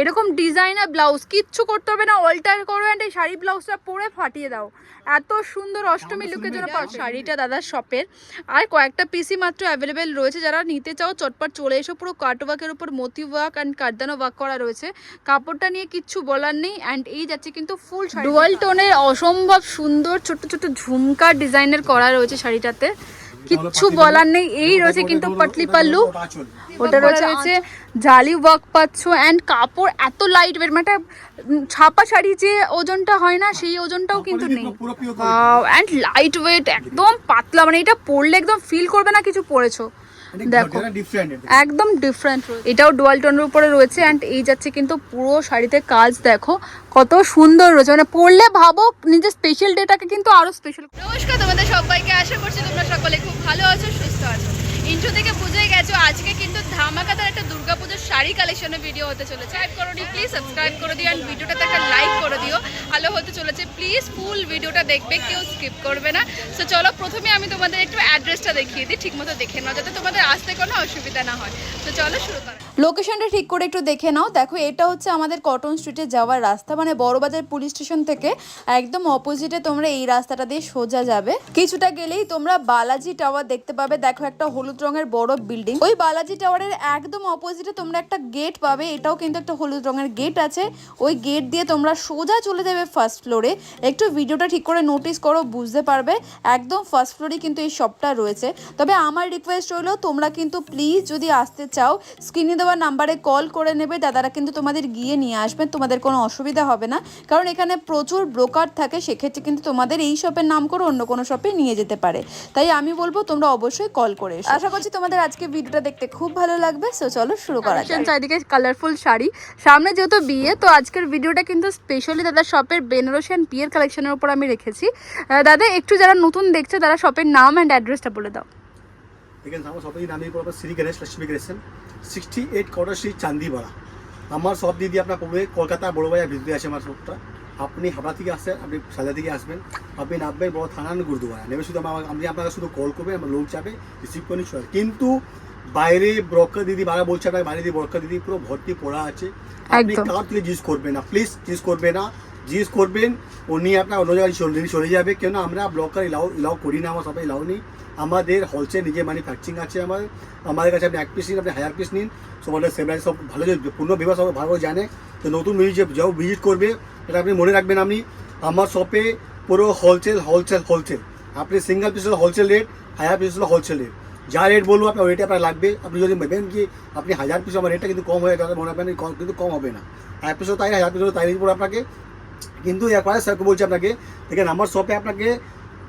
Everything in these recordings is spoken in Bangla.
এরকম ডিজাইনার ব্লাউজ কিচ্ছু করতে হবে না অল্টার করো অ্যান্ড এই শাড়ি ব্লাউজটা পরে ফাটিয়ে দাও। এত সুন্দর অষ্টমী লুকের জন্য পাও শাড়িটা দাদার শপের আর কয়েকটা পিসি মাত্র অ্যাভেলেবেল রয়েছে। যারা নিতে চাও চটপট চলে এসো। পুরো কাটওয়ার্কের উপর মতি ওয়ার্ক অ্যান্ড কারদানো ওয়ার্ক করা রয়েছে। কাপড়টা নিয়ে কিচ্ছু বলার নেই অ্যান্ড এই যাচ্ছে কিন্তু ফুল ডুয়াল টোনের অসম্ভব সুন্দর ছোট ছোট ঝুমকার ডিজাইনের করা রয়েছে শাড়িটাতে। কিচ্ছু বলার নেই। এই রয়েছে কিন্তু পাটলি পাল্লু। ওটা রয়েছে জালি ওয়ার্ক পাচ্ছ অ্যান্ড কাপড় এত লাইট ওয়েট মানে ছাপা শাড়ি যে ওজনটা হয় না সেই ওজনটাও কিন্তু নেই। অ্যান্ড লাইট ওয়েট একদম পাতলা মানে এটা পরলে একদম ফিল করবে না কিছু পরেছো। দেখো একদম ডিফারেন্ট এটাও ডুয়াল টোনের উপরে রয়েছে অ্যান্ড এই যাচ্ছে কিন্তু পুরো শাড়িতে কাজ দেখো। কত সুন্দর রয়েছে। মানে পড়লে ভাবো, নিজের স্পেশাল ডেটাকে কিন্তু আরও স্পেশাল নমস্কার তোমাদের সবাইকে, আশা করছি তোমরা সকলে খুব ভালো আছো, সুস্থ আছো। ইন্ট্রো থেকে বুঝেই গেছো, আজকে কিন্তু ধামাকাতার একটা দুর্গাপুজোর শাড়ি কালেকশনের ভিডিও হতে চলেছে। সাবস্ক্রাইব করো নি প্লিজ সাবস্ক্রাইব করে দিও অ্যান্ড ভিডিওটাতে একটা লাইক করে দিও। ভালো হতে চলেছে প্লিজ ফুল ভিডিওটা দেখবে, কেউ স্কিপ করবে না। সো চলো, প্রথমে আমি তোমাদের একটু অ্যাড্রেসটা দেখিয়ে দিই, ঠিকমতো দেখে নাও, যাতে তোমাদের আসতে কোনো অসুবিধা না হয়। তো চলো, শুরু করা লোকেশনটা ঠিক করে একটু দেখে নাও। দেখো, এটা হচ্ছে আমাদের কটন স্ট্রিটে যাওয়ার রাস্তা। মানে বড়বাজার পুলিশ স্টেশন থেকে একদম অপোজিটে তোমরা এই রাস্তাটা দিয়ে সোজা যাবে। কিছুটা গেলেই তোমরা বালাজি টাওয়ার দেখতে পাবে। দেখো, একটা হলুদ রঙের বড় বিল্ডিং ওই বালাজি টাওয়ারের একদম অপোজিটে তোমরা একটা গেট পাবে। এটাও কিন্তু একটা হলুদ রঙের গেট আছে। ওই গেট দিয়ে তোমরা সোজা চলে যাবে ফার্স্ট ফ্লোরে একটু ভিডিওটা ঠিক করে নোটিস করো, বুঝতে পারবে। একদম ফার্স্ট ফ্লোরে কিন্তু এই শপটা রয়েছে। তবে আমার রিকোয়েস্ট রইল, তোমরা কিন্তু প্লিজ যদি আসতে চাও স্ক্রিনে দেওয়া নাম্বারে কল করে নেবে, দাদারা কিন্তু তোমাদের গিয়ে নিয়ে আসবেন তোমাদের কোনো অসুবিধা হবে না। কারণ এখানে প্রচুর ব্রোকার থাকে, সেক্ষেত্রে কিন্তু তোমাদের এই শপের নাম করে অন্য কোনো শপে নিয়ে যেতে পারে। তাই আমি বলব, তোমরা অবশ্যই কল করে আশা করছি তোমাদের আজকে ভিডিওটা দেখতে খুব ভালো লাগবে সো চলো শুরু করা চারিদিকে কালারফুল শাড়ি। সামনে যেহেতু বিয়ে, তো আজকের ভিডিওটা কিন্তু স্পেশালি দাদা শপের বেনারসি অ্যান্ড বিয়ের কালেকশনের উপর আমি রেখেছি। দাদা, একটু যারা নতুন দেখছে, তারা শপের নাম অ্যান্ড অ্যাড্রেসটা বলে দাও। এখানে আমার শপের নামই পড়বে Shri Ganesh Lakshmi creation sixty eight কটার স্ট্রিট চান্দিপাড়া। আমার সব দিদি আপনার পড়বে কলকাতা বড় বাজার ভিতরে আছে আমার শপটা আপনি হাবড়া থেকে আসছেন আপনি সাজা থেকে আসবেন আপনি নামবেন বড় থানা গুরুদুয়ারা। নেবে শুধু আমার আপনি আপনারা শুধু কল করবেন আমার লোক যাবে রিসিভ করে আসবে। কিন্তু বাইরে ব্রকার দিদি বারা বলছে আপনার বাইরে দিদি ব্রকার দিদি পুরো ভর্তি পড়া আছে। আপনি। কার থেকে জিজ্ঞেস করবেন না। প্লিজ জিজ্ঞেস করবেন না। জিজ্ঞেস করবেন উনি আপনার অন্য জায়গায় চলে চলে যাবে। কেন আমরা ব্লকার এলাও এলাও করি না আমার সবাই এলাও নেই। আমাদের হোলসেল নিজে ম্যানুফ্যাকচারিং আছে আমার। আমাদের কাছে আপনি এক পিস নিন, আপনি হাজার পিস নিন। সমাদের সেভেন সব ভালো পূর্ণ বিভাগ, সব ভালো জানে। তো নতুন ভিজিট যাও ভিজিট করবে, এটা আপনি মনে রাখবেন আপনি, আমার শপে পুরো হোলসেল হোলসেল হোলসেল আপনি সিঙ্গেল পিস হলো হোলসেল রেট হাজার পিস হলো হোলসেল রেট যা রেট বলব, আপনার রেটে আপনার লাগবে। আপনি যদি ভেবেন কি আপনি হাজার পিস আমার রেটটা কিন্তু কম হয়ে যাবে, মনে রাখবেন কিন্তু কম হবে না। এক পিসও তাই হাজার পিসও তাই আপনাকে। কিন্তু একবারে স্যার বলছি আপনাকে, দেখেন আমার শপে আপনাকে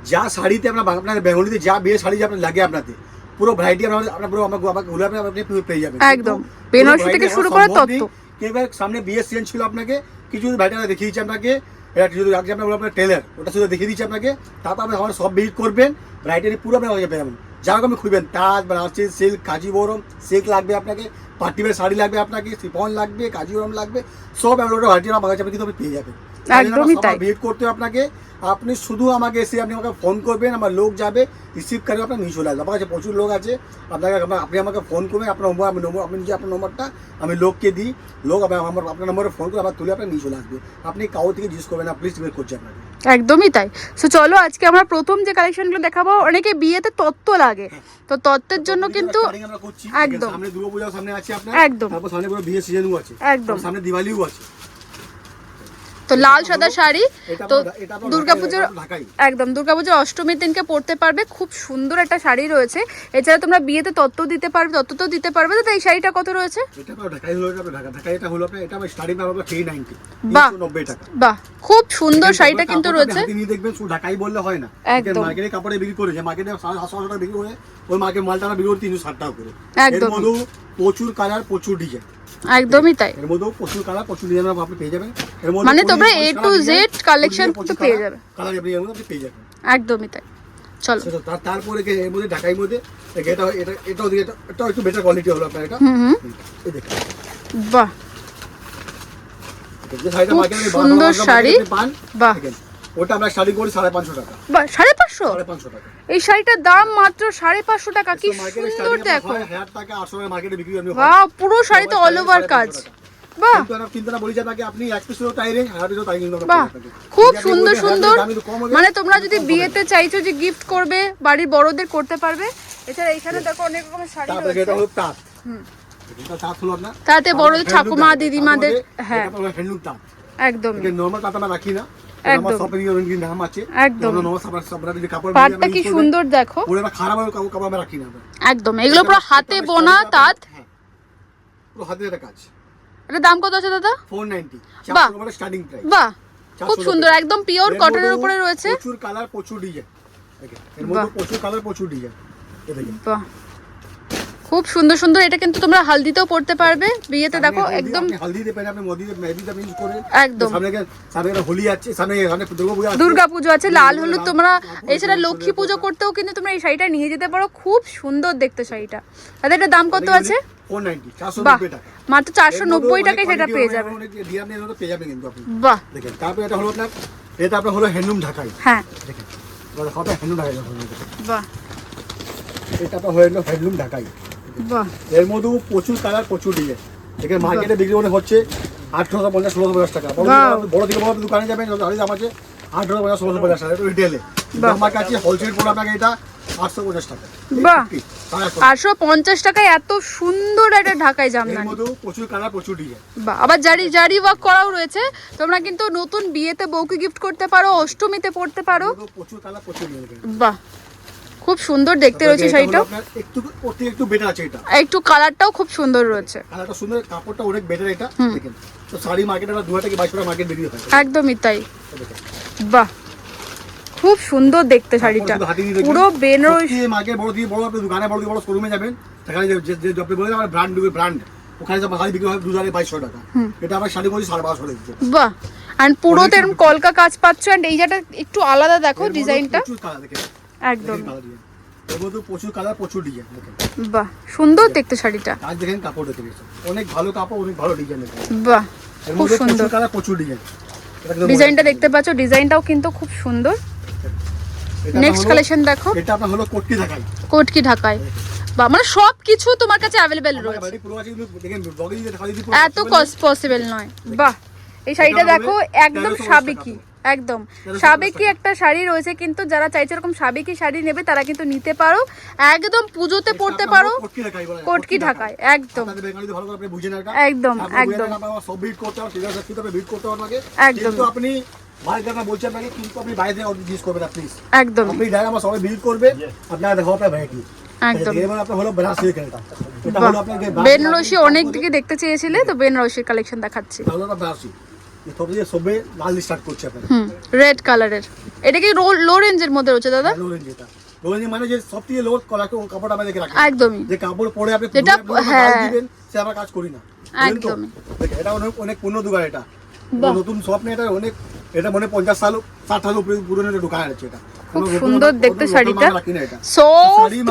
যা শাড়িতে আপনার বাং- আপনার বেঙ্গলিতে যা বিয়ে শাড়ি যে আপনার লাগে আপনাতে পুরো ভ্যারাইটি আপনার আপনার পুরো আমাকে আমাকে ঘুরে আপনি আপনি পেয়ে যাবেন একদম। কিন্তু বেনারসি পুরো থেকে variety শুরু আমার করে সম্ভব নেই। তত্ত্ব। কি এবার সামনে বিয়ে সিজন ছিল আপনাকে কিছু ভ্যারাইটি দেখিয়ে দিচ্ছি আপনাকে এটা যদি আজকে আপনার বলব আপনার টেলার ওটা শুধু দেখিয়ে দিচ্ছি আপনাকে তারপর আপনি আমার সব ভিজিট করবেন ভ্যারাইটি পুরো আপনি হয়ে যাবেন যা রকম খুঁজবেন তাজ বেনারসি সিল্ক কাজিবরম সিল্ক লাগবে আপনাকে পার্টিবের শাড়ি লাগবে আপনাকে সিফন লাগবে কাজিবরম লাগবে সব এমন ভ্যারাইটি আমার কাছে আপনি কিন্তু আপনি পেয়ে যাবেন একদমই তাই। ভিজিট করতে আপনাকে। আপনি শুধু আমাকে এসে আপনি আমাকে ফোন করবেন আমার লোক যাবে রিসিভ করে আপনার নিয়ে চলে আসবে। আমার কাছে প্রচুর লোক আছে। আপনাকে আপনি আমাকে ফোন করবেন আপনার নম্বর আমি নম্বর আপনি নিজে আপনার নম্বরটা আমি লোককে দিই। লোক আমার আপনার নম্বরে ফোন করে আবার তুলে আপনার নিয়ে চলে আসবে। আপনি কাউ থেকে জিজ্ঞেস করবেন না প্লিজ বের করছি আপনাকে। একদমই তাই। সো চলো আজকে আমরা প্রথম যে কালেকশনগুলো দেখাবো অনেকে বিয়েতে তত্ত্ব লাগে। তো তত্ত্বের জন্য কিন্তু একদম। সামনে দুর্গাপূজার সামনে আছে আপনার। একদম। তারপর সামনে পুরো বিয়ে সিজনও আছে। একদম। সামনে দিওয়ালিও আছে। তো লাল সাদা শাড়ি তো দুর্গাপুজোর। একদম দুর্গাপুজোর অষ্টমীর দিনকে পরতে পারবে খুব সুন্দর একটা শাড়ি রয়েছে। এছাড়া তোমরা বিয়েতে তত্ত্ব দিতে পারবে তত্ত্ব দিতে পারবে। তো এই শাড়িটা কত রয়েছে? বাহ। খুব সুন্দর শাড়িটা কিন্তু রয়েছে। হাতে নিয়ে দেখবেন শুধু ঢাকাই বললে হয় না। একদম। মার্কেটে কাপড়ে বিক্রি করে যে মার্কেটে সাড়ে সাতশো টাকা বিক্রি করে ওই মার্কেট মালটা বিক্রি করি তিনশো ষাট টাকা করে। একদম। প্রচুর কালার প্রচুর ডিজাইন একদমই তাই। এর মধ্যেও প্রচুর কালার প্রচুর ডিজাইন আপনি পেয়ে যাবেন। এর মধ্যে মানে তোমরা Z design, collection কুড়ি- তো পেয়ে যাবে। কালার আপনি মধ্যে আপনি পেয়ে যাবেন। একদমই তাই। চলো। তার- তারপরে এর মধ্যে ঢাকাই মধ্যে এটা এটা এটাও দিকে এটা একটু বেটার কোয়ালিটি হলো আপনার এটা। হুম হুম। এই দেখুন। বাহ। সুন্দর শাড়ি। বাহ। ওটা আমরা শাড়ি করি সাড়ে পাঁচশো টাকা। সাড়ে পাঁচশো? সাড়ে পাঁচশো টাকা। এই শাড়িটার দাম মাত্র সাড়ে পাঁচশো টাকা। কি সুন্দর দেখো। হয় হাজার টাকা আটশো টাকা মার্কেটে বিক্রি হয়। পুরো শাড়িতে অল ওভার কাজ। বাহ। আপনি বাহ খুব সুন্দর সুন্দর। মানে তোমরা যদি বিয়েতে চাইছো যে গিফট করবে বাড়ির বড়দের করতে পারবে এছাড়া এখানে দেখো অনেক রকমের শাড়ি রয়েছে। এটা হলো তাঁত। বড়দের ঠাকুমা দিদিমাদের হ্যাঁ। তাঁত। নর্মাল তাঁত আমরা রাখি না। একদম। আমার শপের অনেক নাম আছে। একদম। আমরা নর্মাল সাবার সাবরা যদি কাপড় পাটটা কি সুন্দর দেখো। পুরো খারাপ কাপড় কাপড় রাখি না একদম। এগুলো পুরো হাতে বোনা তাঁত? হ্যাঁ। পুরো হাতে একটা কাজ। এটা দাম কত আছে দাদা? ফোর নাইনটি বাহ। স্টার্টিং প্রাইস বাহ। খুব সুন্দর। একদম পিওর কটনের উপরে রয়েছে। প্রচুর কালার প্রচুর ডিজাইন এর বাহ। মধ্যে প্রচুর কালার প্রচুর ডিজাইন বাহ। খুব সুন্দর সুন্দর এটা কিন্তু তোমরা হালদিতেও পড়তে পারবে। বিয়েতে দেখো একদম হালদিতে হলদি দেবেন আপনি মোদি মেহেদি দেবেন ইউজ করে একদম। সামনে সামনে হোলি আছে সামনে সামনে দুর্গা পূজা আছে। দুর্গা পুজো আছে লাল হলুদ তোমরা এছাড়া লক্ষ্মী পুজো করতেও কিন্তু তোমরা এই শাড়িটা নিয়ে যেতে পারো খুব সুন্দর দেখতে শাড়িটা। তাদের এটা দাম কত আছে? 490 490 বাহ টাকা। মাত্র চারশো নব্বই টাকায় সেটা পেয়ে যাবে। দিয়ে আপনি এর পেয়ে যাবেন কিন্তু আপনি। বাহ। দেখেন তারপরে এটা হলো আপনার এটা আপনার হলো হ্যান্ডলুম ঢাকাই হ্যাঁ। দেখেন হ্যান্ডলুম ঢাকাই বাহ। এটা আপনার হলো হ্যান্ডলুম ঢাকাই বাহ। এর মধ্যেও প্রচুর কালার প্রচুর ডিজাইন এখানে মার্কেটে বিক্রি করে হচ্ছে আঠারোশো পঞ্চাশ ষোলোশো পঞ্চাশ টাকা। বড়. দোকান- বড় থেকে বড় দোকানে যাবেন আড়াই দাম আছে আঠারোশো পঞ্চাশ ষোলোশো পঞ্চাশ টাকা রিটেলে আমার কাছে হোলসেল পড়ে আপনাকে এটা আটশো পঞ্চাশ টাকা। বাহ। আটশো। আটশো পঞ্চাশ টাকায় এত সুন্দর একটা ঢাকায় জামদানি প্রচুর কালার প্রচুর ডিজাইন আবার জারি জারি ওয়ার্ক করাও রয়েছে। তোমরা কিন্তু নতুন বিয়েতে বউকে গিফট করতে পারো অষ্টমীতে পড়তে পারো। প্রচুর কালার প্রচুর বাহ। খুব সুন্দর দেখতে রয়েছে শাড়িটাও। একটু প্রতি একটু বেটার আছে এটা। একটু কালারটাও খুব সুন্দর রয়েছে। কালারটা সুন্দর কাপড়টা অনেক বেটার এটা। দেখেন তো শাড়ি মার্কেটে আমরা দু হাজার থেকে বাইশ টাকা মার্কেট বিক্রি হয়। একদমই তাই। বাহ খুব সুন্দর দেখতে শাড়িটা। পুরো বেনারস মার্কেট বড় দিয়ে বড় আপনি দোকানে বড় দিয়ে বড় শোরুমে যাবেন সেখানে যে যে- আপনি বলেন আমার ব্র্যান্ড ব্র্যান্ড ওখানে যে শাড়ি বিক্রি হয় দু হাজার বাইশশো টাকা। এটা আমার শাড়ি সাড়ে বারোশো দিচ্ছে। বাহ অ্যান্ড পুরোতে এরকম কলকা কাজ পাচ্ছ অ্যান্ড এই যেটা একটু আলাদা দেখো ডিজাইনটা কালার দেখেন। একদম। প্রচুর কালার প্রচুর ডিজাইন বাহ সুন্দর দেখতে শাড়িটা। কাজ দেখেন কাপড় দেখে অনেক ভালো কাপড় অনেক ভালো ডিজাইন বাহ খুব সুন্দর। কালার প্রচুর ডিজাইন ডিজাইনটা দেখতে পাচ্ছ ডিজাইনটাও কিন্তু খুব সুন্দর। নেক্সট কালেকশন দেখো। এটা আপনার হলো কোটকি দেখাই কোটকি ঢাকায় বা মানে সব কিছু তোমার কাছে অ্যাভেলেবেল রয়েছে। এত কস্ট পসিবল নয়। বাহ এই শাড়িটা দেখো একদম 1350 সাবেকি। একদম। সাবেকি একটা শাড়ি রয়েছে কিন্তু যারা চাইছে এরকম সাবেকি শাড়ি নেবে তারা কিন্তু নিতে পারো। একদম পুজোতে পড়তে পারো। কোটকি ঢাকায় একদম। আপনাদের বেঙ্গলিতে ভালো করে আপনি বুঝেন এটা। একদম, একদম। সব করতে হবে করতে হবে একদম। আপনি বাইরে দেখা আপনাকে কিন্তু আপনি বাইরে অর্ডার ইউজ করবেন প্লিজ একদম। আপনি ডাইরেক্ট আমার সবাই বিল করবে আপনার দেখো আপনার ভ্যারাইটি। একদম। এবার আপনার হলো বেনারসি এটা। হলো অনেক দিকে দেখতে চেয়েছিলে তো বেনারসির কালেকশন দেখাচ্ছি। হলো বেনারসি। সবচেয়ে সবে লাল স্টার্ট করছে আপনার। হুম রেড কালারের এটা কি লো রেঞ্জের মধ্যে রয়েছে দাদা? লো রেঞ্জ এটা। লো রেঞ্জ মানে যে সবথেকে লো কলাকে কাপড় আমাদেরকে রাখে। একদমই। যে কাপড় পরে আপনি যেটা- দু এক হ্যাঁ। গাল দিবেন সে আমরা কাজ করি না। বুঝলেন তো? একদমই। দেখেন, এটা অনেক অনেক পূর্ণ দোকান এটা। নতুন নেই এটা অনেক এটা মনে হয় পঞ্চাশ সাল ষাট সাল উপরে পুরনো দোকান আছে এটা। খুব সুন্দর দেখতে শাড়িটা।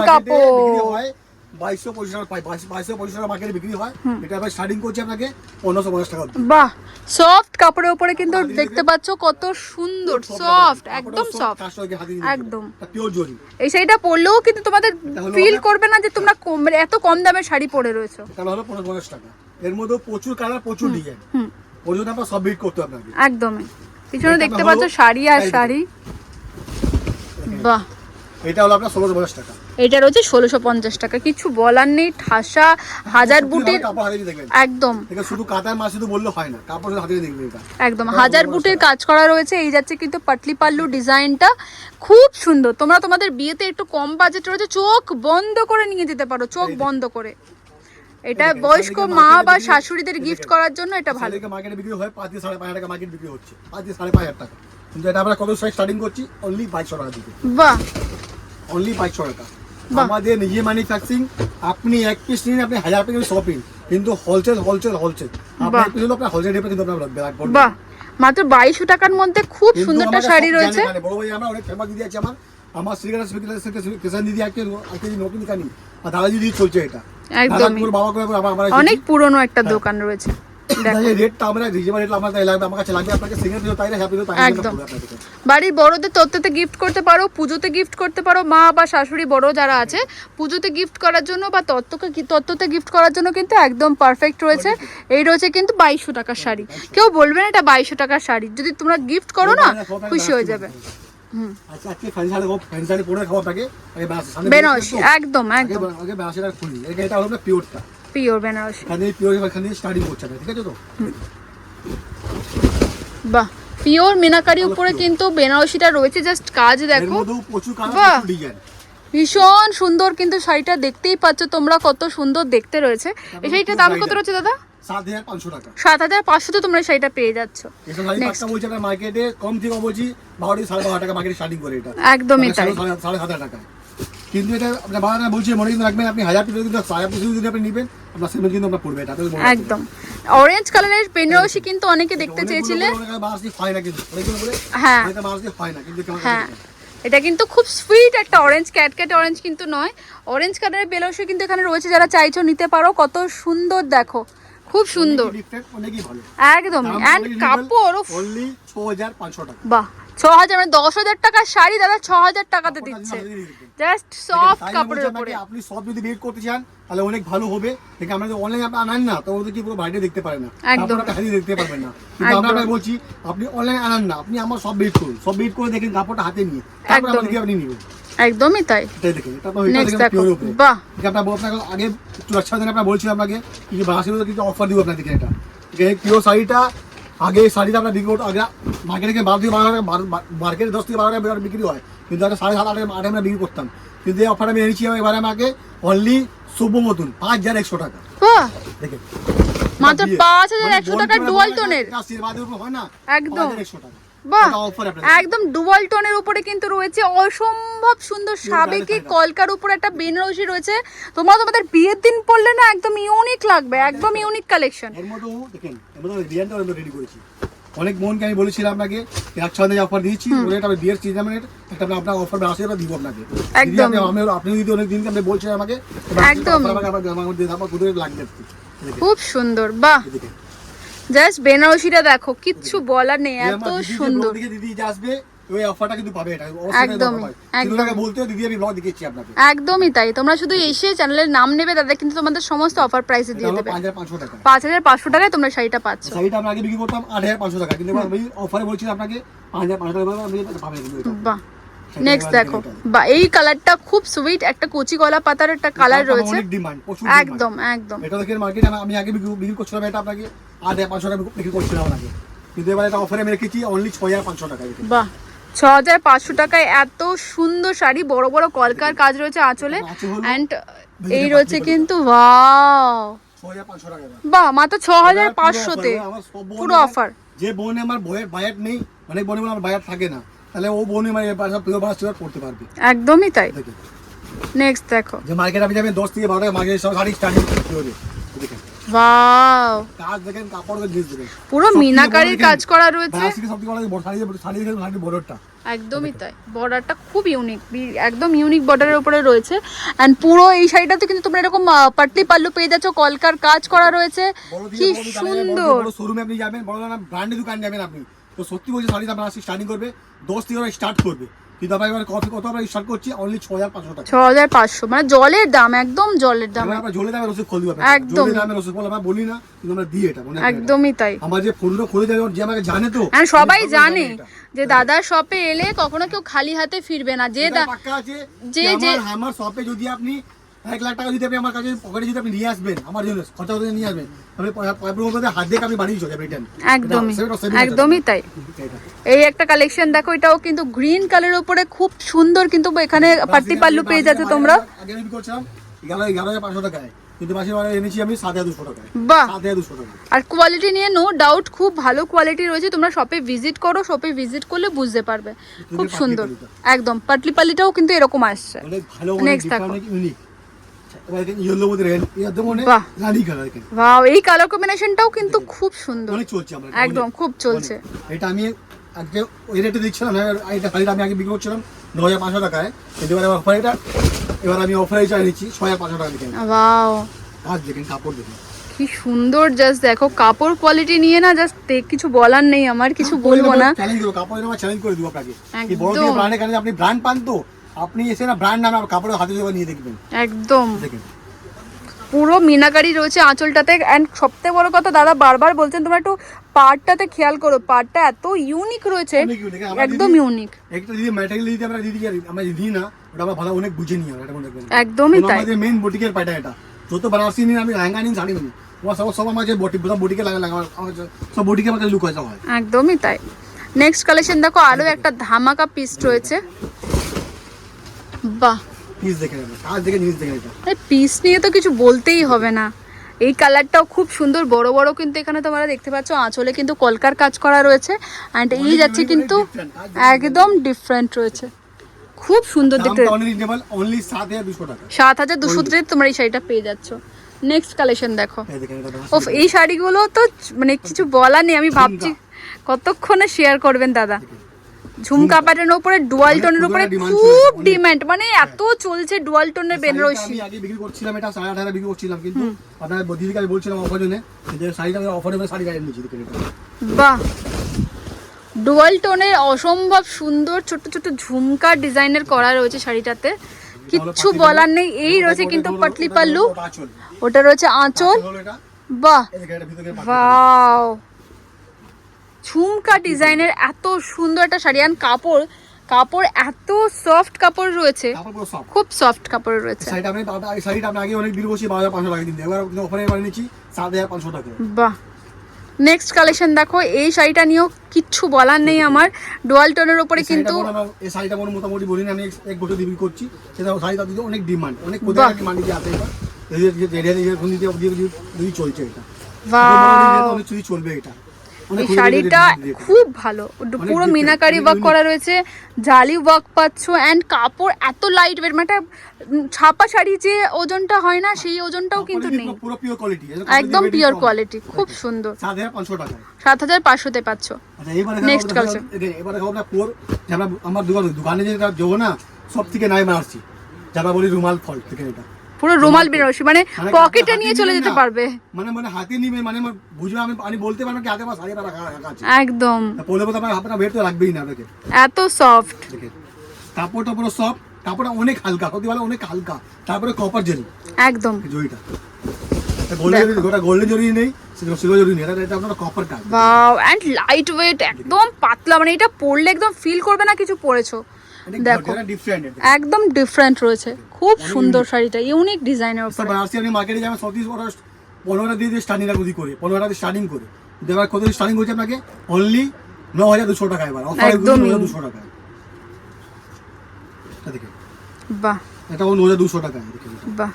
কাপড়। বাইশশো পঁচিশ টাকা পাই। বাইশশো পঁচিশ টাকা মার্কেটে বিক্রি হয়। এটা আবার স্টার্টিং করছে আপনাকে পনেরোশো পঞ্চাশ টাকা বাহ সফট কাপড়ের উপরে কিন্তু দেখতে পাচ্ছ কত সুন্দর সফট একদম সফট একদম। পিওর জরি এই শাড়িটা পরলেও কিন্তু তোমাদের ফিল করবে না যে তোমরা কম- মানে এত কম দামের শাড়ি পরে রয়েছো। তাহলে হলো পনেরো পঞ্চাশ টাকা। এর মধ্যে প্রচুর কালার প্রচুর ডিজাইন ওর জন্য আপনার সব বিট করতে হবে আপনাকে। একদমই। পিছনে দেখতে পাচ্ছ শাড়ি আর শাড়ি। বাহ। এটা হলো আপনার ষোলোশো পঞ্চাশ টাকা। এটা রয়েছে ষোলোশো পঞ্চাশ টাকা। কিছু বলার নেই ঠাসা হাজার বুটির একদম। শুধু কাতার মাছ শুধু বললে হয় না কাপড় হাতে এটা। একদম। হাজার বুটের কাজ করা রয়েছে এই যাচ্ছে কিন্তু পাটলি পাল্লু ডিজাইনটা। খুব সুন্দর। তোমরা তোমাদের বিয়েতে একটু কম বাজেট রয়েছে চোখ বন্ধ করে নিয়ে যেতে পারো চোখ বন্ধ করে। এটা বয়স্ক মা বা শাশুড়িদের গিফট করার জন্য এটা ভালো। মার্কেটে বিক্রি হয় পাঁচ সাড়ে পাঁচ টাকা মার্কেট বিক্রি হচ্ছে। পাঁচ সাড়ে পাঁচ হাজার টাকা। কিন্তু এটা আমরা কত সাইজ স্টার্টিং করছি? অনলি বাইশশো টাকা বাহ। অনলি বাইশশো টাকা। আমাদের নিজে ম্যানুফ্যাকচারিং আপনি এক পিস নিন আপনি হাজার টাকা শপিং কিন্তু হোলসেল হোলসেল হোলসেল আপনি এক পিস হলো আপনার হোলসেল রেটে কিন্তু আপনার ব্যাগ পড়বে। বাহ। মাত্র বাইশশো টাকার মধ্যে খুব সুন্দর একটা শাড়ি রয়েছে। বড় ভাই আমরা অনেক ফেমাস দিদি আছে আমার। আমার শ্রীকান্ত কিষান দিদি আছে আজকে নতুন দোকানি আর দাদা দিদি চলছে এটা। দাদাপুর বাবা করে আমার অনেক পুরনো একটা দোকান রয়েছে। দেখো। এই রেটটা আমরা রিজনেবল রেট আমার তাই লাগবে আমার কাছে লাগবে আপনাকে সিঙ্গেল পিস তাই না হ্যাপি তাই একদম। বাড়ির বড়দের তত্ত্বতে গিফট করতে পারো পুজোতে গিফট করতে পারো মা বা শাশুড়ি বড় যারা আছে পুজোতে গিফট করার জন্য বা তত্ত্বকে তত্ত্বতে গিফট করার জন্য কিন্তু একদম পারফেক্ট রয়েছে। এই রয়েছে কিন্তু বাইশশো টাকার শাড়ি। কেউ বলবে না এটা বাইশশো টাকার শাড়ি। যদি তোমরা গিফট করো না খুশি হয়ে যাবে। আচ্ছা বেনারসি? একদম একদম। পিওর বেনারসি এখানে পিওর এখানে স্টার্টিং করছে ঠিক আছে তো? বাহ পিওর মিনাকারি উপরে কিন্তু বেনারসিটা রয়েছে জাস্ট কাজ দেখো। বাহ। ভীষণ সুন্দর কিন্তু শাড়িটা দেখতেই পাচ্ছ তোমরা কত সুন্দর দেখতে রয়েছে। এই শাড়িটার দাম কত রয়েছে দাদা? সাত হাজার পাঁচশো পাঁচশোতে তোমরা শাড়িটা পেয়ে যাচ্ছ। একদমই মানে তাই। সাড়ে সাড়ে- সাড়ে কিন্তু এটা আপনার বাবা বলছি মনে কিন্তু রাখবেন আপনি হাজার পিস কিন্তু হাজার পিস যদি আপনি নেবেন আপনার সেভেন কিন্তু আপনার পড়বে এটা একদম। অরেঞ্জ কালারের বেনারসি কিন্তু অনেকে দেখতে চেয়েছিলে। হয় না কিন্তু বলে হ্যাঁ। হয় না কিন্তু হ্যাঁ। এটা কিন্তু খুব সুইট একটা অরেঞ্জ ক্যাটক্যাট অরেঞ্জ কিন্তু নয়। অরেঞ্জ কালারের বেনারসি কিন্তু এখানে রয়েছে যারা চাইছো নিতে পারো। কত সুন্দর দেখো। খুব সুন্দর। একদম। অ্যান্ড কাপড় বাহ। ছ হাজার মানে দশ হাজার টাকার শাড়ি দাদা ছ হাজার টাকাতে দিচ্ছে। জাস্ট সফট কাপড়ের উপরে। আপনি সব যদি করতে চান তাহলে অনেক ভালো হবে। দেখে আমরা অনলাইন আপনি আনান না তো ওদের কি পুরো বাইরে দেখতে না। একদম। হাতে দেখতে পারবেন না। কিন্তু আমরা আপনাকে বলছি আপনি অনলাইন আনান না আপনি আমার সব করুন। সব করে দেখেন কাপড়টা হাতে নিয়ে। তারপর। আমাদেরকে আপনি নিবেন। একদমই তাই। দেখেন বাহ। আপনার আগে চুয়াচ্ছা দিন আপনার বলছিলাম আপনাকে মধ্যে কিছু অফার দিব আপনাদেরকে এটা। পিওর শাড়িটা আগে এই শাড়িটা আপনার বিক্রি করতো আগে মার্কেটে গিয়ে বারো থেকে বারো টাকা মার্কেটে দশ থেকে বারো টাকা বিক্রি হয়। কিন্তু একটা সাড়ে সাত আট আটে আমরা বিক্রি করতাম। কিন্তু এই অফার আমি এনেছি এবারে আমাকে অনলি শুভ মতন পাঁচ হাজার একশো টাকা। দেখে। দেখেন মাত্র পাঁচ হাজার মানে একশো টাকা ডুয়াল টোনের। আশীর্বাদের উপর হয় না? একদম। একশো টাকা। বাহ। একদম ডুয়াল টোনের উপরে কিন্তু রয়েছে অসম্ভব সুন্দর সাবেকি কলকার উপর একটা বেনারসি রয়েছে তোমরা তোমাদের বিয়ের দিন পড়লে না একদম ইউনিক লাগবে একদম ইউনিক কালেকশন এর মধ্যেও দেখেন এর মধ্যে ডিজাইনটা আমরা রেডি করেছি অনেক বোনকে আমি বলেছিলাম আপনাকে এক ছয় অফার দিয়েছি ওটা একটা বিয়ের সিজনের একটা আমরা আপনার অফার আসে দিব আপনাকে একদম। আপনি আমি আপনি যদি অনেক দিন আপনি বলছেন আমাকে একদম। আমাকে আমার লাগবে খুব সুন্দর বাহ। জাস্ট বেনারসিটা দেখো কিচ্ছু বলার নেই এত সুন্দর। দিদি আসবে ওই অফারটা কিন্তু পাবে এটা একদমই, একদমই। বলতে দিদি আমি ব্লগ দেখিয়েছি আপনাকে। একদমই তাই তোমরা শুধু এসে চ্যানেলের নাম নেবে তাদের কিন্তু তোমাদের সমস্ত অফার প্রাইসে দিয়ে দেবে। পাঁচ হাজার পাঁচশো টাকা। টাকায় তোমরা শাড়িটা পাচ্ছ। শাড়িটা আমরা আগে বিক্রি করতাম আট হাজার পাঁচশো টাকা কিন্তু আমি অফারে বলছি আপনাকে পাঁচ হাজার পাঁচশো টাকা পাবেন বাহ। নেক্সট দেখো। বা এই কালারটা খুব সুইট একটা কচি কলা পাতার একটা কালার রয়েছে। একদম একদম। এটা দেখেন মার্কেটে আমি আগে বিক্রি করছিলাম এটা আপনাকে হাজার পাঁচশো টাকা বিক্রি করছিলাম আপনাকে। কিন্তু এবার এটা অফারে আমি রেখেছি অনলি ছয় হাজার পাঁচশো টাকা বাহ ছ হাজার পাঁচশো টাকায় এত সুন্দর শাড়ি বড় বড় কলকার কাজ রয়েছে আঁচলে। অ্যান্ড এই রয়েছে কিন্তু ওয়াও। বাহ মাত্র ছ হাজার পাঁচশোতে পুরো অফার যে বোন আমার বইয়ের বায়াত নেই অনেক বোন আমার বায়াত থাকে না। তাহলে ও বোন মানে প্রিয় বাস করতে পারবে। একদমই তাই। নেক্সট দেখো। যে মার্কেট আপনি যাবেন দশ থেকে বারো টাকা মার্কেট সব শাড়ি স্টার্টিং করতে হবে? দেখেন ওয়াও কাজ দেখেন কাপড় জিনিস দেখেন পুরো মিনাকারির কাজ করা রয়েছে। বারাণসীতে সবথেকে বড় শাড়ি শাড়ি দেখেন শাড়ি বড়টা একদমই তাই। বর্ডারটা খুব ইউনিক একদম ইউনিক বর্ডারের উপরে রয়েছে। অ্যান্ড পুরো এই শাড়িটাতে কিন্তু তোমরা এরকম পাটলি পাল্লু পেয়ে যাচ্ছ কলকার কাজ করা রয়েছে। কি সুন্দর। শোরুমে আপনি যাবেন বড় না ব্র্যান্ডের দোকান যাবেন আপনি। তো সত্যি বলছি শাড়ি আপনার আসি স্টার্টিং করবে দশ থেকে স্টার্ট করবে। কিন্তু আমরা এবার কত কত আমরা স্টার্ট করছি? অনলি ছ হাজার পাঁচশো টাকা। ছ হাজার পাঁচশো মানে জলের দাম একদম জলের দাম। আমরা জলে দামে রসুন খোল দিব একদমই। জলে দামে রসুন খোল আমরা বলি না কিন্তু আমরা দিই এটা মনে একদমই তাই। আমার যে ফোনটা খুলে দেয় যে আমাকে জানে তো আর সবাই জানে যে দাদার শপে এলে কখনো কেউ খালি হাতে ফিরবে না যে যে- যে আমার শপে যদি আপনি এক লাখ টাকা যদি আপনি আমার কাছে পকেটে যদি আপনি নিয়ে আসবেন আমার জন্য খরচা করে নিয়ে আসবেন তাহলে পয়সার হাত দিয়ে আপনি বাড়িয়ে চলে যাবেন রিটার্ন একদমই একদমই তাই। এই একটা কালেকশন দেখো এটাও কিন্তু গ্রিন কালারের উপরে খুব সুন্দর কিন্তু এখানে পাট্টি পাল্লু পেয়ে যাচ্ছে তোমরা। আগে আমি করছিলাম এগারো এগারো হাজার পাঁচশো টাকায়। কিন্তু মাসে বারে এনেছি আমি সাত হাজার দুশো টাকায়। বাহ! সাত হাজার দুশো টাকা আর কোয়ালিটি নিয়ে নো ডাউট খুব ভালো কোয়ালিটি রয়েছে। তোমরা শপে ভিজিট করো শপে ভিজিট করলে বুঝতে পারবে। খুব সুন্দর। একদম পাটলি পাল্লিটাও কিন্তু এরকম আসছে। ইউনিক এবার দেখেন ইয়েলো মধ্যে রেড একদম অনেক রানি কালার দেখেন। ওয়াও এই কালার কম্বিনেশনটাও কিন্তু খুব সুন্দর। অনেক চলছে আমরা একদম খুব চলছে। এটা আমি আজকে ওই রেটে দিচ্ছিলাম হ্যাঁ, এটা শাড়িটা আমি আগে বিক্রি করছিলাম ন হাজার পাঁচশো টাকায়। কিন্তু এবার অফার এটা এবার আমি অফারে চাই নিচ্ছি ছয় হাজার পাঁচশো টাকা দেখেন। ওয়াও কাজ দেখেন কাপড় দেখেন। কি সুন্দর জাস্ট দেখো কাপড় কোয়ালিটি নিয়ে না জাস্ট কিছু বলার নেই আমার কিছু বলব না। চ্যালেঞ্জ দেবো কাপড় চ্যালেঞ্জ করে দেবো আপনাকে। কি বড় একদম। কারণে আপনি ব্র্যান্ড পান তো আপনি এসে না ব্র্যান্ড নামে কাপড়ের হাতে ধরে নিয়ে দেখবেন। একদম। দেখেন। পুরো মিনাকারি রয়েছে আঁচলটাতে। অ্যান্ড সবথেকে বড় কথা দাদা বারবার বলছেন তোমরা একটু পার্টটাতে খেয়াল করো। পার্টটা এত ইউনিক রয়েছে। অনেক একদম ইউনিক একটা যদি ম্যাটেরিয়াল দিতে আমরা দিদি আমরা দিই না ওটা আমরা ভালো অনেক বুঝে নিই আমরা এটা একদমই তাই। আমাদের মেইন বুটিকের পাটা এটা। যত বানারসি নিন আমি লেহেঙ্গা নিন শাড়ি নিন আমার সব সব আমার যে বটি বুটিকে লাগা লাগা সব বুটিকে আমাকে লুক হয়ে হয়। একদমই তাই। নেক্সট কালেকশন দেখো আরও একটা ধামাকা পিস রয়েছে। বাহ। পিস দেখে নেবেন কাজ দেখে জিনিস দেখে এটা পিস নিয়ে তো কিছু বলতেই হবে না। এই কালারটাও খুব সুন্দর বড় বড় কিন্তু এখানে তোমরা দেখতে পাচ্ছ আঁচলে কিন্তু কলকার কাজ করা রয়েছে। অ্যান্ড এই যাচ্ছে কিন্তু একদম ডিফারেন্ট রয়েছে। খুব সুন্দর দেখতে। সাত হাজার দুশো তোমরা এই শাড়িটা পেয়ে যাচ্ছ। নেক্সট কালেকশন দেখো। ওফ এই শাড়িগুলো তো মানে কিছু বলার নেই আমি ভাবছি কতক্ষণে শেয়ার করবেন দাদা? ঝুমকা প্যাটার্নের উপরে ডুয়াল টোনের উপরে খুব ডিমান্ড মানে এত চলছে ডুয়াল টোনের বেনারসি আমি আগে বিক্রি করছিলাম এটা সাড়ে আট বিক্রি করছিলাম কিন্তু আপনার দিদিকে আমি বলছিলাম অফার জন্য যে শাড়িটা অফারে শাড়ি দেখেন এটা বাহ ডুয়াল টোনের অসম্ভব সুন্দর ছোট ছোট ঝুমকা ডিজাইনের করা রয়েছে শাড়িটাতে কিচ্ছু বলার নেই এই রয়েছে কিন্তু পাটলি পাল্লু ওটা রয়েছে আঁচল এটা বাহ এই দেখেন এটা ভিতরে পাটলি। ওয়াও ঝুমকা ডিজাইনের এত সুন্দর একটা শাড়ি আর কাপড় কাপড় এত সফট কাপড় রয়েছে খুব সফট কাপড় রয়েছে শাড়িটা আমি এই শাড়িটা আমি আগে অনেক দিন বসে বারো হাজার পাঁচশো টাকা দিন এবার অফারে বানিয়ে নিচ্ছি সাত হাজার পাঁচশো টাকা বাহ নেক্সট কালেকশন দেখো এই শাড়িটা নিয়েও কিচ্ছু বলার নেই আমার ডুয়াল টোনের উপরে কিন্তু এই শাড়িটা মনে মোটামুটি বলি না আমি এক- বছর বিক্রি করছি সেটা শাড়িটা দিতে অনেক ডিমান্ড অনেক বাহ। কোথায় ডিমান্ড দিয়ে আসে এটা এই যে- যে- যে- যে- যে- দিতে দিয়ে- দিয়ে- চলছে এটা! অনেক চলবে এটা এই শাড়িটা খুব ভালো। পুরো মিনাকারি ওয়ার্ক করা রয়েছে। জালি ওয়ার্ক পাচ্ছ অ্যান্ড কাপড় এত লাইট ওয়েট মানে ছাপা শাড়ি যে ওজনটা হয় না সেই ওজনটাও কিন্তু নেই। একদম পিওর কোয়ালিটি খুব সুন্দর। সাত হাজার পাঁচশোতে পাচ্ছ। আচ্ছা এবারে Next culture. এবারে আমরা আমার দোকান দোকানে যেটা যাব না সব থেকে নাই মারছি যারা বলি রুমাল ফল থেকে এটা। পুরো রুমাল বেনারসি মানে মানে পকেটে নিয়ে চলে যেতে পারবে। মানে মানে হাতে নিবে মানে আমার বুঝবে আমি আমি বলতে পারব কি আগে আমার শাড়ি রাখা আছে। একদম। তা পড়লে তো আমার আপনার বেড তো লাগবেই না আপনাকে এত সফট কাপড়টা পুরো সব কাপড়টা অনেক হালকা সত্যি বলে অনেক হালকা। তারপরে কপার জরি একদম। জরিটা গোল্ডেন জরি গোটা গোল্ডেন জরি নেই সিলভার জরি নেই এটা এটা আপনার কপার কাজ ওয়াও এন্ড লাইট ওয়েট একদম পাতলা মানে এটা পরলে একদম ফিল করবে না কিছু পরেছো দেখো একদম ডিফারেন্ট রয়েছে। খুব সুন্দর শাড়িটা ইউনিক ডিজাইনের উপরে। বানারসি আপনি মার্কেটে যাবেন সতীশ ওরা পনেরোটা দিয়ে দিয়ে স্টার্টিং রাখুদি করে পনেরোটা দিয়ে স্টার্টিং করে। এবার কত স্টার্টিং করছে আপনাকে? অনলি ন হাজার দুশো টাকা এবার অফার। দুশো টাকা। বাহ। এটা ন হাজার দুশো টাকা দেখে বাহ।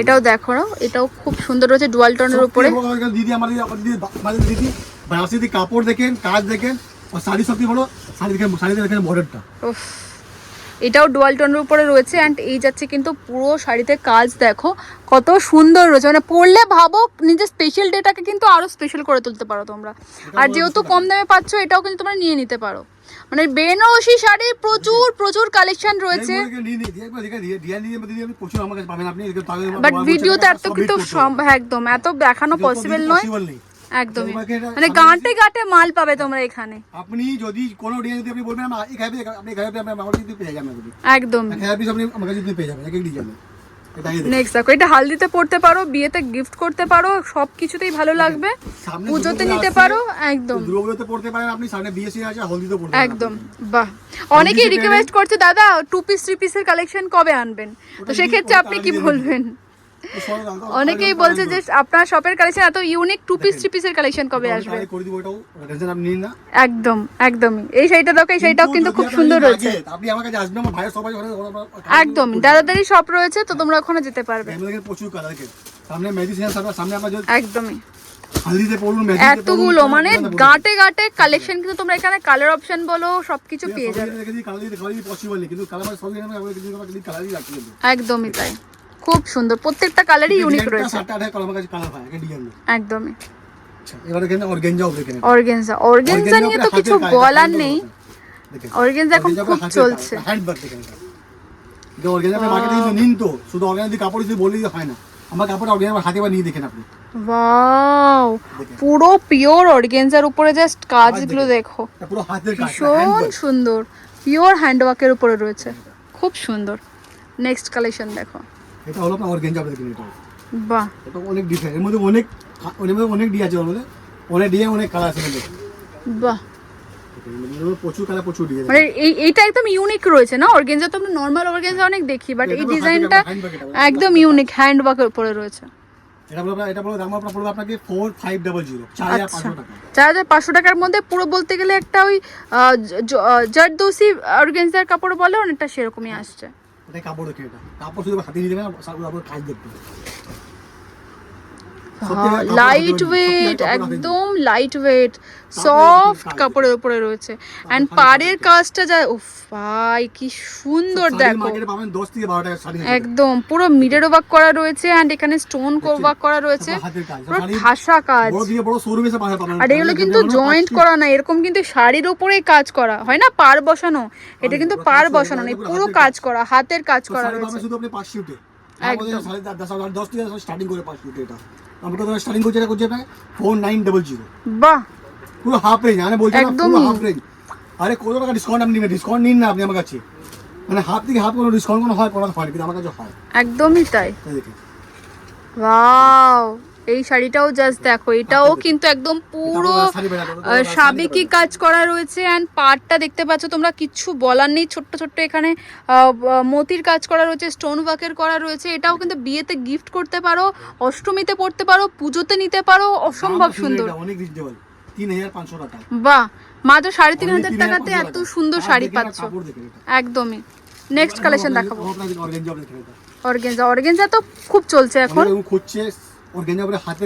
এটাও দেখো না এটাও খুব সুন্দর রয়েছে ডুয়াল টোনের উপরে। দিদি আমাদের আমাদের দিদি বানারসি কাপড় দেখেন কাজ দেখেন আর শাড়ি সবথেকে বড় শাড়ি দেখেন শাড়িতে দেখেন বর্ডারটা উফ। এটাও ডুয়াল টোনের উপরে রয়েছে অ্যান্ড এই যাচ্ছে কিন্তু পুরো শাড়িতে কাজ দেখো কত সুন্দর রয়েছে। মানে পরলে ভাবো নিজের স্পেশাল ডেটাকে কিন্তু আরও স্পেশাল করে তুলতে পারো তোমরা। আর যেহেতু কম দামে পাচ্ছ এটাও কিন্তু তোমরা নিয়ে নিতে পারো। মানে বেনারসি শাড়ির প্রচুর প্রচুর কালেকশন রয়েছে। বাট ভিডিওতে এত কিন্তু হ্যাঁ, একদম। এত দেখানো পসিবল নয়। একদমই। মানে গাঁটে গাঁটে মাল পাবে তোমরা এখানে। আপনি যদি কোনো ডিজাইন যদি আপনি বলবেন আমি এই খাবে আপনি খাবে আপনি আমার কাছে পেয়ে যাবেন একদম এক পিস আপনি আমার কাছে পেয়ে যাবেন এক এক ডিজাইনে। নেক্সট দেখো এটা হালদিতে পড়তে পারো বিয়েতে গিফট করতে পারো সব কিছুতেই ভালো লাগবে। পুজোতে নিতে পারো একদম। দুর্গাপুজোতে পড়তে পারেন আপনি সামনে বিএসসি আছে হলদিতে পড়তে একদম। বাহ। অনেকেই রিকোয়েস্ট করছে দাদা টু পিস থ্রি পিসের কালেকশন কবে আনবেন? তো সেক্ষেত্রে আপনি কি বলবেন? অনেকেই বলছে যে আপনার শপের কালেকশন এত ইউনিক টু পিস থ্রি পিসের কালেকশন কবে আসবে করে দিব ওটাও টেনশন আপনি নিন না একদম একদমই এই শাড়িটা দেখো এই শাড়িটাও কিন্তু খুব সুন্দর রয়েছে আপনি আমার কাছে আসবেন আমার ভাইয়ের সবাই ওখানে- ওখানে- ওখানে- একদম দাদাদারি শপ রয়েছে তো তোমরা ওখানে যেতে পারবে প্রচুর কালার সামনে মেডিসিন সামনে আপনার একদমই এতগুলো মানে। গাঁটে গাঁটে কালেকশন কিন্তু তোমরা এখানে কালার অপশন বলো সবকিছু পেয়ে যাবে আমরা একদমই তাই খুব সুন্দর। প্রত্যেকটা কালারই ইউনিক রয়েছে। একদমই। আচ্ছা অর্গেনজা অর্গেনজা নিয়ে তো কিছু বলার নেই। অর্গেনজা এখন খুব চলছে। মার্কেটে নিন তো। শুধু কাপড় যদি বলে হয় না। আমার কাপড় হাতে বা নিয়ে দেখেন আপনি। ওয়াও পুরো পিওর অর্গেনজার উপরে জাস্ট কাজগুলো। দেখো। পুরো হাতের কাজ ভীষণ সুন্দর। পিওর হ্যান্ডওয়ার্কের উপরে রয়েছে। খুব সুন্দর। নেক্সট কালেকশন দেখো। এটা হলো আপনার অর্গান আপনি দেখেন এটা বাহ। এটা অনেক ডিফারেন্ট এর মধ্যে অনেক মধ্যে অনেক ডি আছে ওর মধ্যে। অনেক ডি অনেক কালার আছে বাহ। প্রচুর কালার প্রচুর ডি মানে এই এইটা একদম ইউনিক রয়েছে না? অর্গেনজা তো আমরা নর্মাল অর্গেনজা অনেক দেখি বাট এই ডিজাইনটা। একদম ইউনিক উপরে রয়েছে। এটা বলব এটা বলব দাম আপনার পড়বে আপনাকে ফোর ফাইভ ডাবল জিরো চার হাজার আচ্ছা। টাকা। টাকার মধ্যে পুরো বলতে গেলে একটা ওই জারদোসি অর্গেনজার কাপড় বলে অনেকটা সেরকমই আসছে। এটা কাপড় রেখে এটা। কাপড় শুধু হাতে নিয়ে দেবে না কাজ কাপড় লাইট ওয়েট হাতে নিয়ে। একদম লাইট ওয়েট সফট কাপড়ের উপরে রয়েছে। অ্যান্ড পাড়ের কাজ। কাজটা যা উফ ভাই কি সুন্দর দেখো। একদম পুরো মিডের ওয়ার্ক করা রয়েছে অ্যান্ড এখানে স্টোন ওয়ার্ক করা রয়েছে। পুরো ঠাসা কাজ। আর এগুলো কিন্তু জয়েন্ট করা না এরকম কিন্তু শাড়ির উপরেই কাজ করা। হয় না? পার বসানো। এটা কিন্তু পুরো পার কাজ করা, বসানো নেই পুরো কাজ করা হাতের কাজ করা রয়েছে। একদম। আমরা তো স্টার্টিং করছি এটা করছি আপনাকে? ফোর নাইন ডবল জিরো বাহ। পুরো হাফ রেঞ্জ আমি বলছি না পুরো। হাফ রেঞ্জ আরে কত টাকা ডিসকাউন্ট আপনি নেবেন? ডিসকাউন্ট নিন না আপনি আমার কাছে। মানে হাফ থেকে হাফ কোনো ডিসকাউন্ট কোনো হয় কোনো হয় কিন্তু আমার কাছে হয়। একদমই তাই। তাই ওয়াও এই শাড়িটাও জাস্ট দেখো এটাও কিন্তু একদম পুরো সাবেকি কাজ করা রয়েছে অ্যান্ড পাড়টা দেখতে পাচ্ছ তোমরা কিচ্ছু বলার নেই ছোট্ট ছোট্ট এখানে মতির কাজ করা রয়েছে স্টোন ওয়ার্কের করা রয়েছে এটাও কিন্তু বিয়েতে গিফট করতে পারো অষ্টমীতে পড়তে পারো পুজোতে নিতে পারো অসম্ভব সুন্দর। বাহ মাত্র সাড়ে তিন হাজার 3,500 টাকাতে এত সুন্দর শাড়ি পাচ্ছ। একদমই। নেক্সট কালেকশন দেখাবো। অর্গেনজা অর্গেনজা তো খুব চলছে এখন। খুঁজছে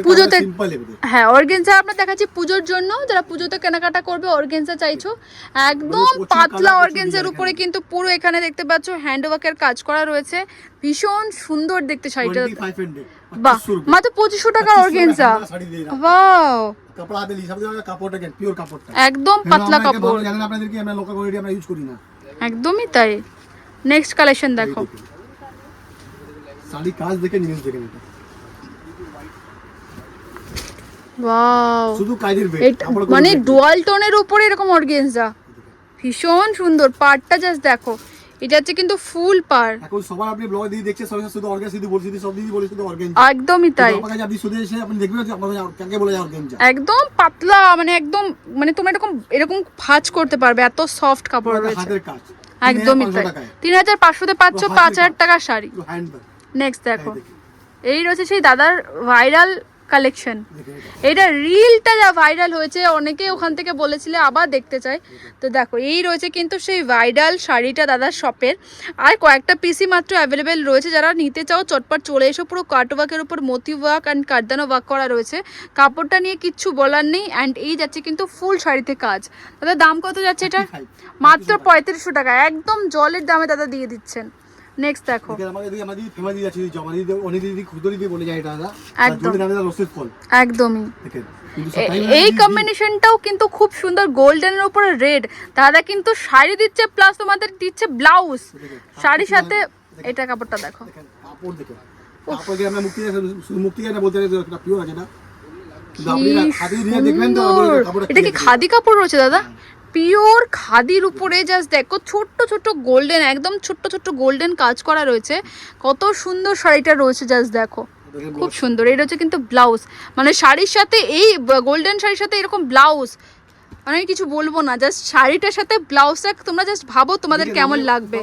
পুজোতে- সিম্পল হ্যাঁ আমরা দেখাচ্ছি পুজোর জন্য। যারা পুজোতে কেনাকাটা করবে চাইছো। একদম পাতলা উপরে কিন্তু পুরো এখানে দেখতে পাচ্ছ কাজ করা রয়েছে। ভীষণ সুন্দর দেখতে শাড়িটা। বাহ মাত্র পঁচিশশো টাকার 2500 অর্গেনজা টাকা শাড়ি দিয়ে দিলাম। ওয়াও কাপড় হাতে হিসাব দিয়ে কাপড়টা কেন? পিওর কাপড়টা। একদম পাতলা কাপড়। একদমই তাই। নেক্সট কালেকশন দেখো। শাড়ি কাজ দেখে নিউজ দেখেন এটা ওয়াও শুধু কাজের বেড মানে ডুয়াল টোনের উপরে এরকম অর্গেনজা ভীষণ সুন্দর। পাড়টা জাস্ট দেখো। এটা হচ্ছে কিন্তু ফুল পাড়। এখন সবার আপনি ব্লগ দিয়ে দেখছে সবাই শুধু বলছি সব দিদি বলে শুধু একদমই তাই। আমার কাছে আপনি শুধু এসে আপনি দেখবেন যে আমাদের কাকে বলে অর্গানজা একদম পাতলা মানে একদম মানে তোমরা এরকম এরকম ভাঁজ করতে পারবে এত সফট কাপড় রয়েছে। একদমই তাই। তিন হাজার পাঁচশোতে পাচ্ছ পুরো পাঁচ হাজার টাকার শাড়ি। নেক্সট দেখো। এই রয়েছে সেই দাদার ভাইরাল কালেকশন এটা। রিলটা যা ভাইরাল হয়েছে অনেকে ওখান থেকে বলেছিলে আবার দেখতে চাই। তো দেখো এই রয়েছে কিন্তু সেই ভাইরাল শাড়িটা দাদার শপের আর কয়েকটা পিসি মাত্র অ্যাভেলেবেল রয়েছে যারা নিতে চাও চটপট চলে এসো। পুরো কাটওয়ার্কের উপর মতি ওয়ার্ক অ্যান্ড কারদানো ওয়ার্ক করা রয়েছে। কাপড়টা নিয়ে কিচ্ছু বলার নেই অ্যান্ড এই যাচ্ছে কিন্তু ফুল শাড়িতে কাজ। দাদা দাম কত যাচ্ছে এটা? মাত্র পঁয়ত্রিশশো টাকা। একদম জলের দামে দাদা দিয়ে দিচ্ছেন। নেক্সট দেখো। একদমই। এই কম্বিনেশনটাও কিন্তু খুব সুন্দর গোল্ডেনের উপরে রেড দাদা কিন্তু শাড়ি দিচ্ছে প্লাস তোমাদের দিচ্ছে ব্লাউজ শাড়ির সাথে এটা কাপড়টা দেখো। এটা কি এটা খাদি কাপড় রয়েছে দাদা? পিওর খাদির উপরে জাস্ট দেখো ছোট্ট ছোট্ট গোল্ডেন একদম ছোট্ট ছোট্ট গোল্ডেন কাজ করা রয়েছে। কত সুন্দর শাড়িটা রয়েছে জাস্ট দেখো। খুব সুন্দর। এটা হচ্ছে কিন্তু ব্লাউজ মানে শাড়ির সাথে এই গোল্ডেন শাড়ির সাথে এরকম ব্লাউজ মানে আমি কিছু বলব না জাস্ট শাড়িটার সাথে ব্লাউজটা তোমরা জাস্ট ভাবো তোমাদের কেমন লাগবে।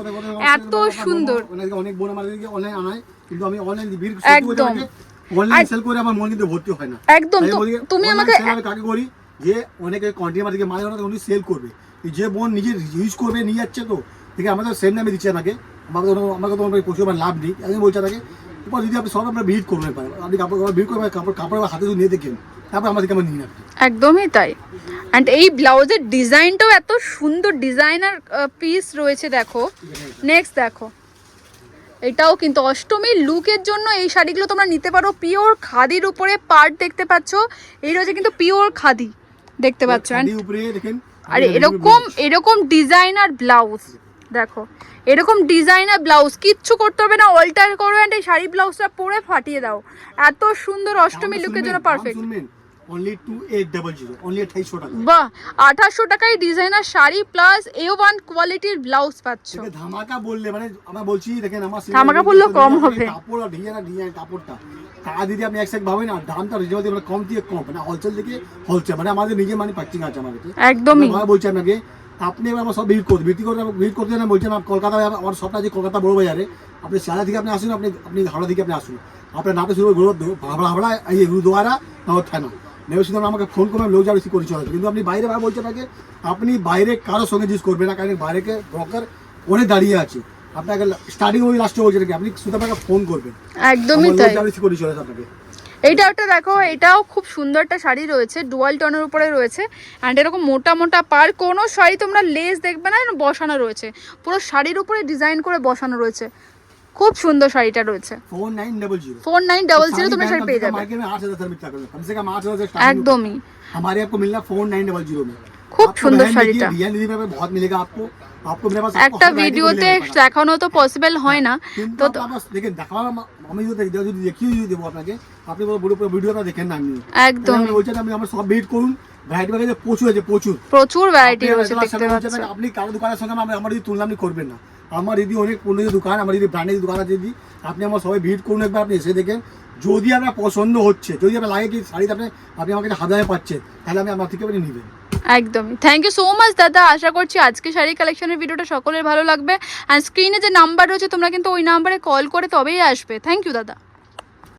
এত সুন্দর। অনেক অনেক বোন আমাদেরকে অনলাইন আনায় কিন্তু আমি অনলাইন ভিড় একদম। অনলাইন সেল করে আমার মন কিন্তু ভর্তি হয় না। একদম। তুমি আমাকে কাকে করি? যে অনেকে কন্টিনিউ আমাদেরকে মানে ওরা উনি সেল করবে। যে বোন নিজে ইউজ করবে, নিয়ে যাচ্ছে তো, দেখে আমাদের সেম নামে দিচ্ছে আমাকে। আমাকে আমাকে তো প্রচুর আমার লাভ নেই। আমি বলছে তাকে এরপর যদি আপনি সব আপনার ভিড় করবেন পারেন আপনি কাপড় ভিড় করবেন, কাপড় কাপড় হাতে যদি নিয়ে দেখেন। তারপর আমাদেরকে আমার নিয়ে আপনি একদমই তাই। অ্যান্ড এই ব্লাউজের ডিজাইনটাও এত সুন্দর ডিজাইনার পিস রয়েছে, দেখো। নেক্সট দেখো। এটাও কিন্তু অষ্টমীর লুকের জন্য এই শাড়িগুলো তোমরা নিতে পারো। পিওর খাদির উপরে পার্ট দেখতে পাচ্ছ। এই রয়েছে কিন্তু পিওর খাদি। দেখতে পাচ্ছ and খাদি উপরে দেখেন আর এরকম এরকম ডিজাইনার ব্লাউজ দেখো এরকম ডিজাইনার ব্লাউজ কিচ্ছু করতে হবে না অল্টার করো অ্যান্ড এই শাড়ি ব্লাউজটা পরে ফাটিয়ে দাও। এত সুন্দর অষ্টমী লুকের জন্য পারফেক্ট বাহ আঠাশশো টাকায় designer sari plus A one কোয়ালিটির ব্লাউজ পাচ্ছ। ধামাকা বললে মানে আমরা বলছি দেখেন আমার ধামাকা বললেও কম হবে। কাপড় আর ডিজাইন আর ডিজাইন কাপড়টা। টাকা দিদি আপনি একসাথে ভাবেন না দামটা রিজনেবল মানে কম দিয়ে কম মানে হোলসেল থেকে হোলসেল মানে আমাদের নিজে মানে প্যাকিং আছে আমাদের একদমই। আমি বলছি আপনাকে আপনি আমার সব ভিড় করতে ভিড় করতে ভিড় করতে না বলছেন আমার কলকাতায় আমার- সবটা আছে কলকাতা বড় বাজারে আপনি শিয়ালদা থেকে আপনি আসুন আপনি আপনি হাওড়া থেকে আপনি আসুন আপনার নামটা শুরু করে হাবড়া হাবড়া এই গুরুদুয়ারা নগর থানা। নেবে শুধু আমাকে ফোন করে লোক যাবে করে চলে কিন্তু আপনি বাইরে বাইরে বলছেন আপনাকে আপনি বাইরে কারোর সঙ্গে জিজ্ঞেস করবেন না কারণ বাইরেকে ব্রকার অনেক দাঁড়িয়ে আছে। আপনাকে স্টার্টিং ওই লাস্টে বলছে নাকি আপনি শুধু আপনাকে ফোন করবেন একদমই আমার তাই লোক যাবে করে চলে আসবে আপনাকে এইটা একটা দেখো এটাও খুব সুন্দর একটা শাড়ি রয়েছে ডুয়াল টনের উপরে রয়েছে অ্যান্ড এরকম মোটা মোটা পার কোনো শাড়ি তোমরা লেস দেখবে না এরকম বসানো রয়েছে পুরো শাড়ির উপরে ডিজাইন করে বসানো রয়েছে খুব সুন্দর শাড়িটা রয়েছে four nine double zero four nine double zero তোমরা শাড়ি পেয়ে যাবে मार्केट में आठ हजार से मिलता है कम से कम आठ हजार से starting একদমই हमारे आपको मिलना फोर नाइन डबल जीरो में খুব সুন্দর শাড়িটা। একটা ভিডিওতে দেখানো তো পসিবল হয় না। তো দেখেন আমি যদি দেখিয়ে যদি দেবো আপনাকে আপনি ভিডিওটা দেখেন না একদম আমার সব করুন ভ্যারাইটি বাগে প্রচুর আছে প্রচুর প্রচুর ভ্যারাইটি দেখতে পাচ্ছেন আপনি কারও দোকানের সঙ্গে আমার আমার যদি তুলনা আপনি করবেন না আমার যদি অনেক পণ্য দোকান আমার ব্র্যান্ডের দোকান আছে আপনি আমার সবাই ভিড় করুন একবার আপনি এসে দেখেন যদি আপনার পছন্দ হচ্ছে যদি আপনার লাগে কি শাড়িটা আপনি আপনি আমার কাছে হাজারে পাচ্ছেন তাহলে আমি আমার থেকে আপনি নেবেন একদমই থ্যাংক ইউ সো মাচ দাদা। আশা করছি আজকে শাড়ি কালেকশনের ভিডিওটা সকলের ভালো লাগবে। আর স্ক্রিনে যে নাম্বার রয়েছে, তোমরা কিন্তু ওই নাম্বারে কল করে তবেই আসবে। থ্যাংক ইউ দাদা।